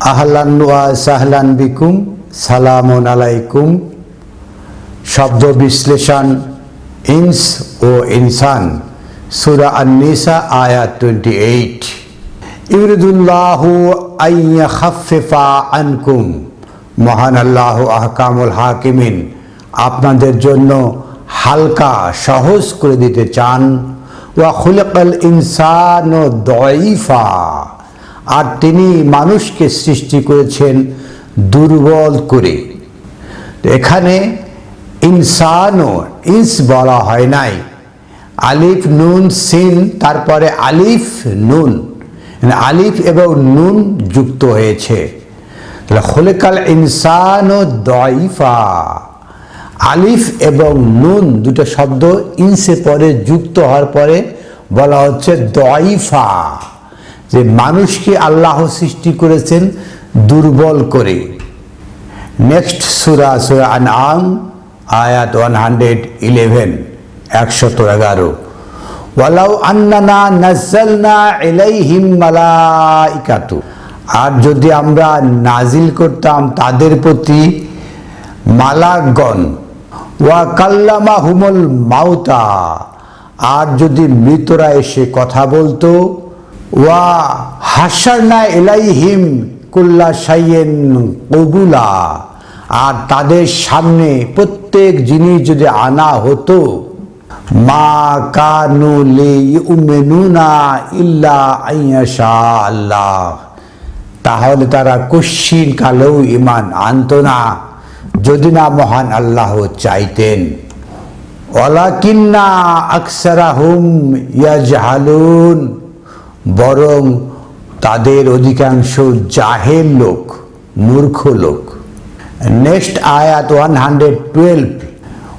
আহলান ওয়া সাহলান বিকুম, সালামুন আলাইকুম। শব্দ বিশ্লেষণ, ইনস ও ইনসান, সুরা আন্নিসা, আয়াত টোয়েন্টি এইট ইউরিদুল্লাহু আইয়া খাফেফা আনকুম। মহান আল্লাহ আহকামুল হাকিমিন, আপনাদের জন্য হালকা সহজ করে দিতে চান। ওয়া খুলকাল ইনসান দইফা আর তিনি মানুষকে সৃষ্টি করেছেন দুর্বল করে। এখানে ইনসানও ইনস বলা হয় নাই। আলিফ নুন সিন, তারপরে আলিফ নুন। মানে আলিফ এবং নুন যুক্ত হয়েছে। তাহলে খোলেকাল ইনসান ও দইফা আলিফ এবং নুন দুটো শব্দ ইনসে পরে যুক্ত হওয়ার পরে বলা হচ্ছে দইফা যে মানুষকে আল্লাহ সৃষ্টি করেছেন দুর্বল করে। নেক্সট সুরা সুরা আন আম আয়াত ওয়ান হান্ড্রেড ইলেভেন একশত এগারো। ওয়ালাউ আন্নানা নাজ্জালনা ইলাইহিম মালাইকাতু। আর যদি আমরা নাজিল করতাম তাদের প্রতি মালাগণ ওয়া কাল্লামা হুমল মাউতা। আর যদি মৃতরা এসে কথা বলতো ওয়া হাসারনা এলাইহিম কুল্লা সাইয়েন কবুলা। আর তাদের সামনে প্রত্যেক জিনিস যদি আনা হতো, মা কানু লে উমেনুনা ইল্লা আইয়াশা আল্লাহ। তাহলে তারা কশ্চিন কালেও ইমান আনত না, যদি না মহান আল্লাহ চাইতেন। ওলাকিন্না আকসারাহুম ইয়াজহালুন। বরং তাদের অধিকাংশ জাহেল লোক মূর্খ লোক নেক্সট আয়াত ওয়ান হান্ড্রেড টুয়েলভ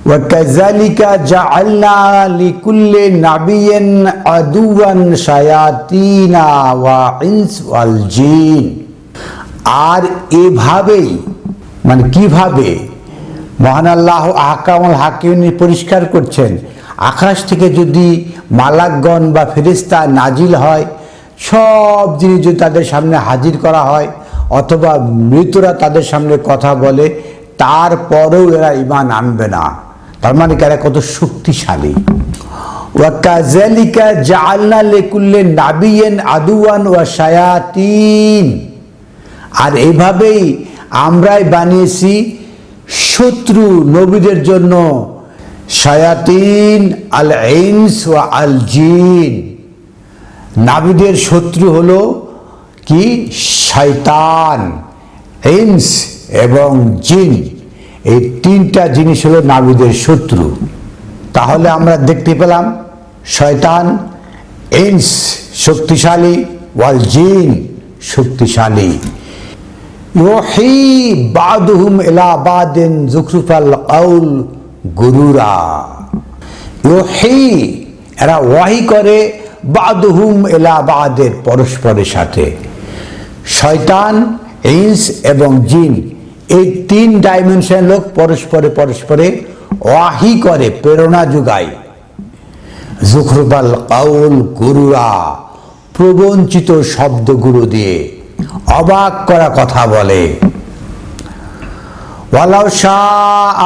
وكذلك جعلنا لكل نبي عدوا شياطين وإنس والجن আর এভাবেই মানে কিভাবে মহান আল্লাহ আহকামুল হাকিম পরিষ্কার করছেন আকাশ থেকে যদি মালাকগণ বা ফেরিস্তা নাজিল হয়, সব জিনিস যদি তাদের সামনে হাজির করা হয়, অথবা মৃতরা তাদের সামনে কথা বলে, তারপরেও এরা ইমান আনবে না। তার মানে এরা কত শক্তিশালী। ওয়াকাজালিকা জাআলনা লিকুল্লি নাবিয়্যিন আদুয়ান ওয়া শায়াতিন। আর এইভাবেই আমরাই বানিয়েছি শত্রু নবীদের জন্য শায়াতিন আল ইনস ওয়া আল জিন। নাবিদের শত্রু হলো কি? শয়তান, ইনস এবং জিন। এই তিনটা জিনিস হলো নাবিদের শত্রু। তাহলে আমরা দেখতে পেলাম শয়তান, ইনস শক্তিশালী, ওয়াল জিন শক্তিশালী। ইউহি বাদুহুম ইলা বাদিন জুখরুফাল কাউল গুরুরা। ইউহি, এরা ওয়াহি করে বাদহুম এলা বাদের পরস্পরের সাথে। শয়তান, ইন্স এবং জিন, এই তিন ডাইমেনশন লোক পরস্পরে পরস্পরে ওয়াহি করে, প্রেরণা যোগায়। জুখরুবাল কাউল গুরুরা, প্রবঞ্চিত শব্দগুলো দিয়ে অবাক করা কথা বলে।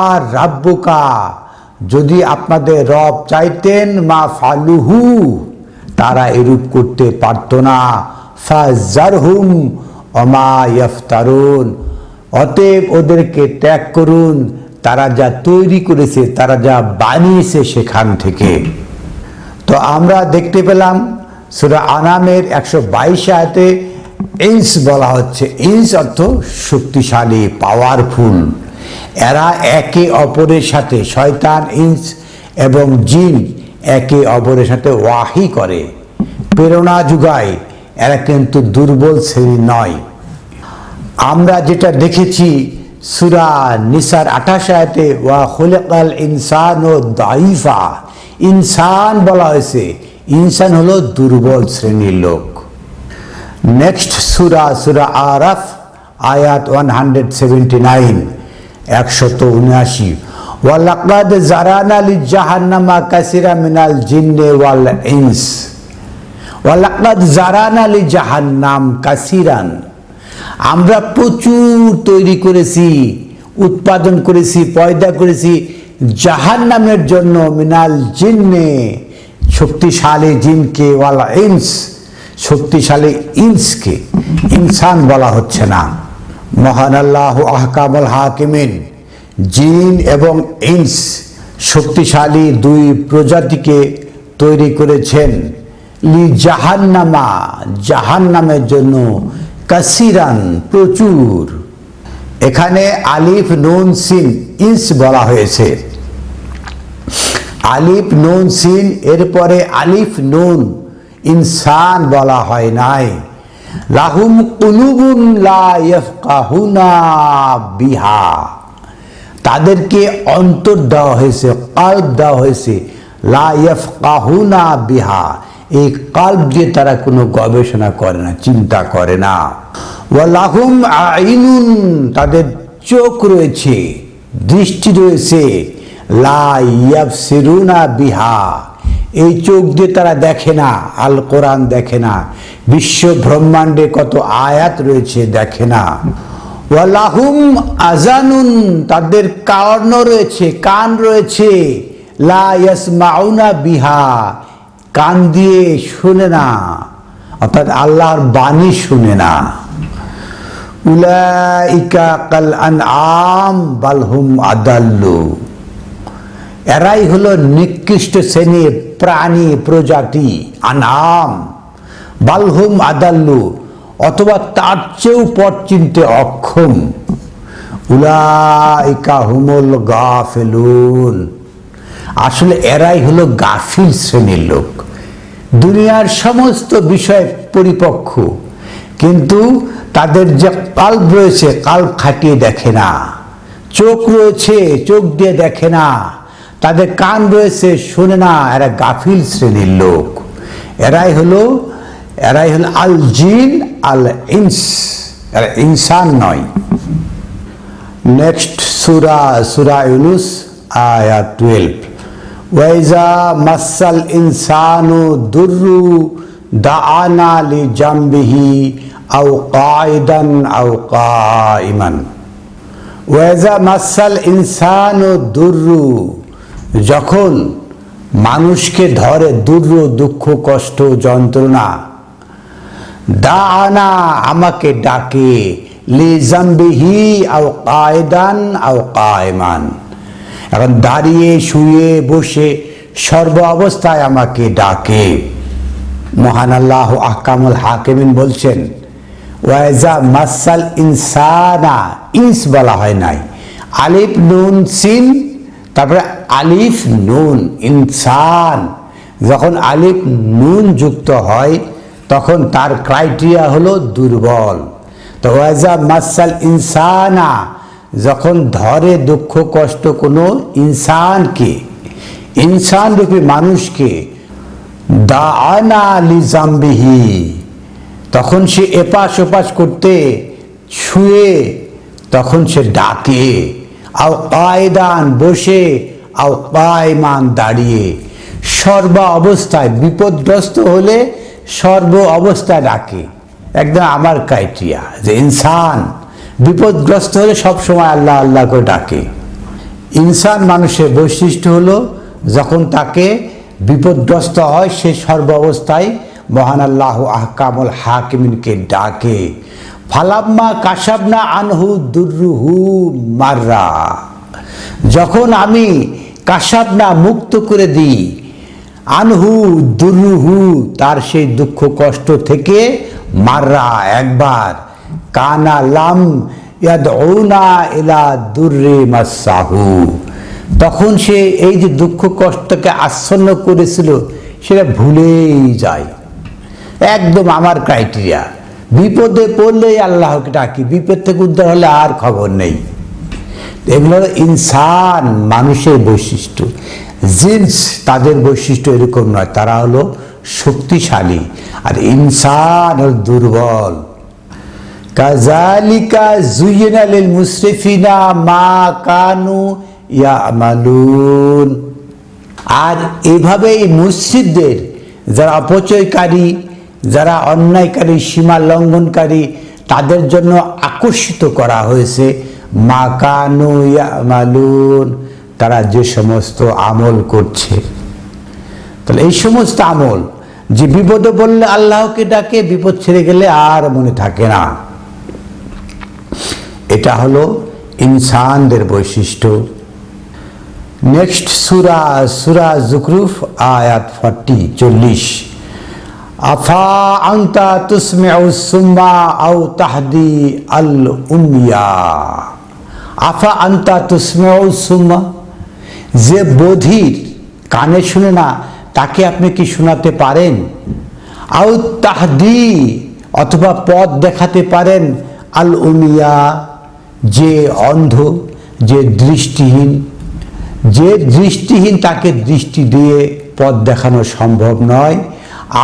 আর রাব্বুকা, যদি আপনাদের রব চাইতেন মা ফালুহু, তারা এরূপ করতে পারত না। ফাজারহুম অমা ইফতারুন অতএব ওদেরকে ত্যাগ করুন, তারা যা তৈরি করেছে, তারা যা বানিয়েছে সেখান থেকে। তো আমরা দেখতে পেলাম, সুরা আনামের একশো বাইশ আয়তে ইন্স বলা হচ্ছে ইন্স অর্থ শক্তিশালী পাওয়ারফুল এরা একে অপরের সাথে, শয়তান, ইন্স এবং জিন একে অপরের সাথে ওয়াহি করে। প্রেরণা যুগায়, এরা কিন্তু দুর্বল শ্রেণি নয়। আমরা যেটা দেখেছি, সুরা নিসার আঠাশ আয়তে, ওয়া খুলেকাল ইনসান ও দাইফা ইনসান বলা হয়েছে, ইনসান হলো দুর্বল শ্রেণির লোক। নেক্সট সুরা সুরা আরাফ আয়াত ওয়ান হান্ড্রেড সেভেন্টি নাইন একশত উনআশি ওয়ালাকাদ জারানা লি জাহান্নামা কাসিরা মিনাল জিন্নে ওয়াল ইনস ওয়ালাকাদ জারানা লি জাহান্নাম কাসিরান আমরা প্রচুর তৈরি করেছি, উৎপাদন করেছি, পয়দা করেছি জাহান নামের জন্য মিনাল জিন্নে, শক্তিশালী জিনকে ওয়ালা ইনস। শক্তিশালী ইনসকে, ইনসান বলা হচ্ছে না। মহান আল্লাহ আহকামুল হাকিমিন, জিন এবং ইনস শক্তিশালী দুই প্রজাতিকে তৈরি করেছেন। লি জাহান্নামা, জাহান্নামের জন্য কাসিরান প্রচুর। এখানে আলিফ, নুন, সিন, ইনস বলা হয়েছে। আলিফ, নুন, সিন, এরপরে আলিফ, নুন ইনসান বলা হয় নাই। লাহুম কুলুবুন লা ইয়াফকাহুনা বিহা। তাদেরকে অন্তর দেওয়া হয়েছে কাল্ব দেওয়া হয়েছে, লা ইয়াফকাহুনা বিহা। এই কাল্ব দিয়ে তারা কোনো গবেষণা করে না, চিন্তা করে না। ওয়ালাহুম আইনুন, তাদের চোখ রয়েছে, দৃষ্টি রয়েছে, লা ইয়াবসিরুনা বিহা। এই চোখ দিয়ে তারা দেখে না, আল কোরআন দেখে না, বিশ্ব ব্রহ্মাণ্ডে কত আয়াত রয়েছে দেখে না। ওয়ালাহুম আজানুন তাদের কার্ণ রয়েছে, কান রয়েছে। লা বিহা, কান দিয়ে শুনে না, অর্থাৎ আল্লাহর বাণী শুনে না। উলাইকা কাল আনআম বালহুম আদাল্লু। এরাই হলো নিকৃষ্ট শ্রেণির প্রাণী প্রজাতি, আনাম, বালহুম আদাল্লু, অথবা তার চেয়েও পথ চিনতে অক্ষম। উলাইকা হুমুল গাফেলুন। আসলে এরাই হলো গাফিল শ্রেণির লোক। দুনিয়ার সমস্ত বিষয় পরিপক্ষ কিন্তু তাদের যে কাল্প রয়েছে, কাল্প খাটিয়ে দেখে না। চোখ রয়েছে, চোখ দিয়ে দেখে না। তাদের কান রয়েছে, শোনে না, এরা গাফিল শ্রেণির লোক। এরাই হলো এরাই হলো আল জিন, আল ইনস। এরা ইনসান নয়। নেক্সট সুরা সুরা ইউনুস, আয়া টুয়েলভ। ওয়াইজা মাসাল ইনসানু দুরু দাআনা লি জামবিহি আও কায়দান আও কাইমান ওয়াইজা মাসাল ইনসানু দুরু যখন মানুষকে ধরে দুর্র দুঃখ, কষ্ট, যন্ত্রণা, দানা আমাকে ডাকে, লি জাম্বিহি আও কায়দান আও কায়মান। এখন দাঁড়িয়ে, শুয়ে, বসে সর্ব অবস্থায় আমাকে ডাকে। মহান আল্লাহ আহকামুল হাকিমিন বলছেন, ওয়াইজা মাসাল ইনসানা, ইনস বলা হয় নাই। আলিফ, নুন, সিন, তারপরে আলিফ নুন, ইনসান। যখন আলিফ নুন যুক্ত হয়, তখন তার ক্রাইটেরিয়া হলো দুর্বল। তো ওয়াজা মাসাল ইনসানা, যখন ধরে দুঃখ, কষ্ট কোনো ইনসানকে ইনসান রূপী মানুষকে দা আনা আলি জাম্বিহি, তখন সে এপাশ ওপাশ করতে ছুঁয়ে, তখন সে ডাকে, আও কায়দান বসে আও কায়মান দাঁড়িয়ে। সর্ব অবস্থায় বিপদগ্রস্ত হলে সর্ব অবস্থায় ডাকে। একদম আমার ক্রাইটেরিয়া যে ইনসান, বিপদগ্রস্ত হলে সব সময় আল্লাহ আল্লাহ করে ডাকে। ইনসান মানুষের বৈশিষ্ট্য হলো, যখন তাকে বিপদগ্রস্ত হয়, সে সর্ব অবস্থায় মহান আল্লাহ আহকামুল হাকিমিনকে ডাকে। ফালাম্মা কাসাবনা আনহু দুর্রুহু মাররা। যখন আমি কাসাবনা মুক্ত করে দিই, আনহু দুর্রুহু তার সেই দুঃখ কষ্ট থেকে মাররা একবার। কানা লাম ইলা দুর্রে মাসাহু। তখন সে এই যে দুঃখ কষ্টকে আচ্ছন্ন করেছিল, সেটা ভুলেই যায়। একদম আমার ক্রাইটেরিয়া। বিপদে পড়লেই আল্লাহকে ডাকি, বিপদ থেকে উদ্ধার হলে আর খবর নেই। এগুলো ইনসান, মানুষের বৈশিষ্ট্য। জিন্স তাদের বৈশিষ্ট্য এরকম নয়, তারা হলো শক্তিশালী। আর ইনসান হল দুর্বল। কাজালিকা জুইনা লিল মুসরিফিনা মা কানু ইয়ামালুন। আর এভাবেই মসজিদদের যারা অপচয়কারী, যারা অন্যায়কারী, সীমা লঙ্ঘনকারী, তাদের জন্য আকর্ষিত করা হয়েছে মাকানু তারা যে সমস্ত আমল করছে। তাহলে এই সমস্ত আমল, যে বিপদে বললে আল্লাহকে ডাকে, বিপদ ছেড়ে গেলে আর মনে থাকে না। এটা হলো ইনসানদের বৈশিষ্ট্য। নেক্সট সুরা সুরা জুকরুফ আয়াত ফর্টি, চল্লিশ। আফা আন্তা তুসমিউ সুম্মা আউ তাহদি আল উমিয়া আফা আন্তা তুসমিউ সুম্মা। যে বধির কানে শুনে না, তাকে আপনি কি শোনাতে পারেন? আউ তাহদি, অথবা পথ দেখাতে পারেন। আল উমিয়া, যে অন্ধ, যে দৃষ্টিহীন যে দৃষ্টিহীন তাকে দৃষ্টি দিয়ে পথ দেখানো সম্ভব নয়,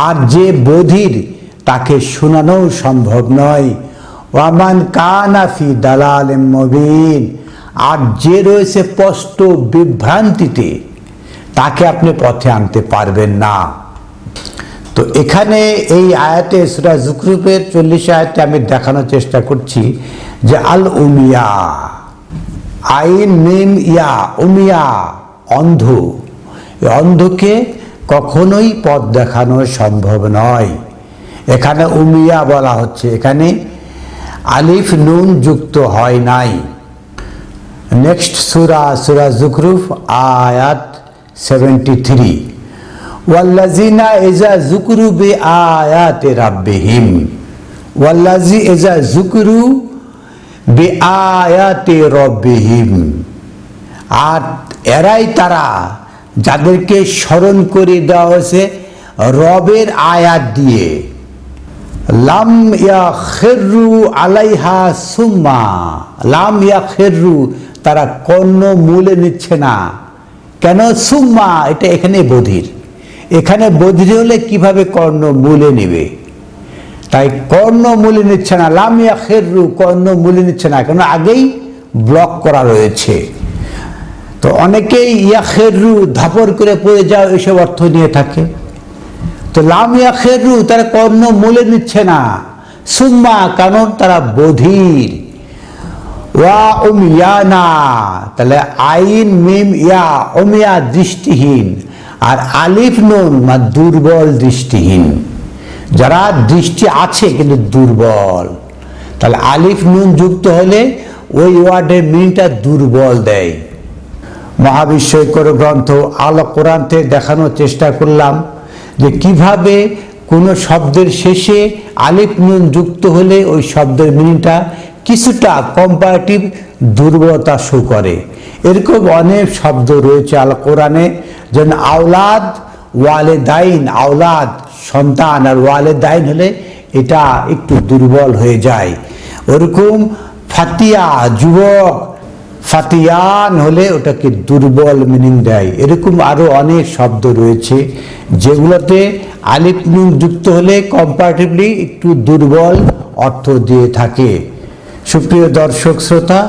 আর যে বধির তাকে শোনানোও সম্ভব নয়। ওয়ামান কানাফি দালাল মবিন। আর যে রয়েছে স্পষ্ট বিভ্রান্তিতে, তাকে আপনি পথে আনতে পারবেন না। তো এখানে এই আয়াতে সুরা জুকরুপের চল্লিশ আয়াতে আমি দেখানোর চেষ্টা করছি যে আল উমিয়া, আইন, মিম, ইয়া, উমিয়া, অন্ধ। অন্ধকে কখনোই পথ দেখানো সম্ভব নয়। এখানে উমিয়া বলা হচ্ছে। এখানে আলিফ নুন যুক্ত হয় নাই। নেক্সট সুরা সুরা জুকরুফ আয়াত সেভেন্টি থ্রি ওয়াল্লাজিনা এজা জুকরু বে আয়াতে রাব্বিহিম। ওয়াল্লাজি এজা জুকরু বে আয়াতে রব্বিহিম। আর এরাই তারা যাদেরকে স্মরণ করে দেওয়া হয়েছে রবের আয়াত দিয়ে। লাম ইয়া খেরু আলাইহা সুম্মা। লাম ইয়া খেরু তারা কর্ণ মূলে নিচ্ছে না। কেন সুম্মা? এটা এখানে বধির। এখানে বধির হলে কীভাবে কর্ণ মূলে নেবে? তাই কর্ণ মূলে নিচ্ছে না। লাম ইয়া খেরু কর্ণ মূলে নিচ্ছে না। কেন? আগেই ব্লক করা রয়েছে। তো অনেকেই ইয়া খেরু ধাপর করে পড়ে যাও এসব অর্থ নিয়ে থাকে। তো লামিয়া খেরু তারা কর্ণ মূলে নিচ্ছে না। সুম্মা, কারণ তারা বধির। ওয়া উমিয়ানা তাহলে আইন মিম ইয়া অমিয়া দৃষ্টিহীন। আর আলিফ নুন, মা দুর্বল দৃষ্টিহীন। যারা দৃষ্টি আছে, কিন্তু দুর্বল। তাহলে আলিফ নুন যুক্ত হলে ওই ওয়ার্ডের মিনটা দুর্বল দেয়। মহাবিশ্বকর গ্রন্থ আল কোরআন দেখানোর চেষ্টা করলাম। যে কীভাবে কোনো শব্দের শেষে আলিফ নুন যুক্ত হলে ওই শব্দের মিনিংটা কিছুটা কম্পারেটিভ দুর্বলতা শো করে। এরকম অনেক শব্দ রয়েছে আল কোরআনে যেন আওলাদ ওয়ালে দাইন আওলাদ সন্তান, আর ওয়ালে দাইন হলে এটা একটু দুর্বল হয়ে যায়। ওরকম ফাতিয়া, যুবক ফাতিয়ান হলে ওটাকে দুর্বল মিনিং দেয়। এরকম আরও অনেক শব্দ রয়েছে, যেগুলোতে আলিফ নুন যুক্ত হলে কম্পারেটিভলি একটু দুর্বল অর্থ দিয়ে থাকে। সুপ্রিয় দর্শক শ্রোতা,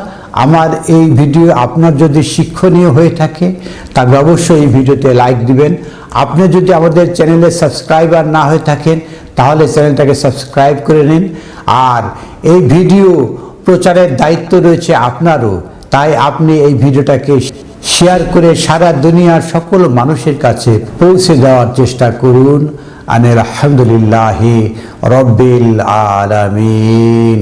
আমার এই ভিডিও আপনার যদি শিক্ষণীয় হয়ে থাকে তবে অবশ্যই এই ভিডিওতে লাইক দিবেন। আপনি যদি আমাদের চ্যানেলে সাবস্ক্রাইবার না হয়ে থাকেন, তাহলে চ্যানেলটাকে সাবস্ক্রাইব করে নিন। আর এই ভিডিও প্রচারের দায়িত্ব রয়েছে আপনারও। তাই আপনি এই ভিডিওটাকে শেয়ার করে সারা দুনিয়ার সকল মানুষের কাছে পৌঁছে দেওয়ার চেষ্টা করুন। আনিল আলহামদুলিল্লাহ রব্বিল আলামিন।